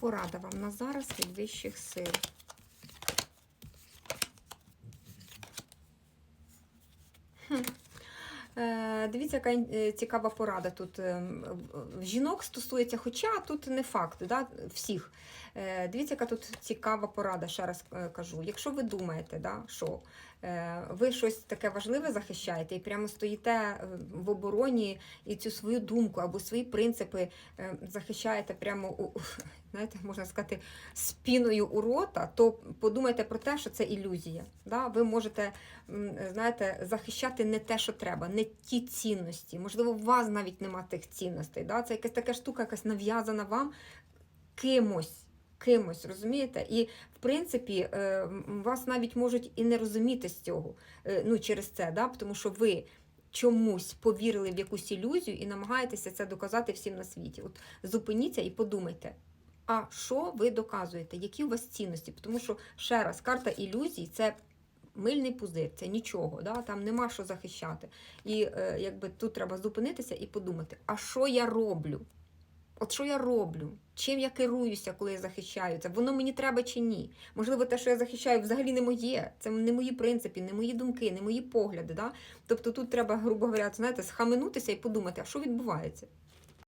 Порада вам на зараз від вищих сил. Е, Дивіться, яка е, цікава порада тут. е, в- В жінок стосується, хоча тут не факт, да, всіх. Е, Дивіться, яка тут цікава порада, ще раз е, кажу. Якщо ви думаєте, да, що е, ви щось таке важливе захищаєте і прямо стоїте е, в обороні і цю свою думку або свої принципи е, захищаєте прямо у- знаєте, можна сказати, спіною у рота, то подумайте про те, що це ілюзія. Да? Ви можете знаєте, захищати не те, що треба, не ті цінності. Можливо, у вас навіть нема тих цінностей. Да? Це якась така штука, якась нав'язана вам кимось. Кимось, розумієте? І в принципі е, вас навіть можуть і не розуміти з цього, е, ну через це, да? тому що ви чомусь повірили в якусь ілюзію і намагаєтеся це доказати всім на світі. От зупиніться і подумайте, а що ви доказуєте, які у вас цінності? Тому що ще раз, карта ілюзій це мильний пузир, це нічого, да? там нема що захищати. І е, якби тут треба зупинитися і подумати, а що я роблю? От що я роблю? Чим я керуюся, коли я захищаю це? Воно мені треба чи ні? Можливо, те, що я захищаю, взагалі не моє. Це не мої принципи, не мої думки, не мої погляди. Да? Тобто тут треба, грубо говоря, знаєте, схаменутися і подумати, а що відбувається?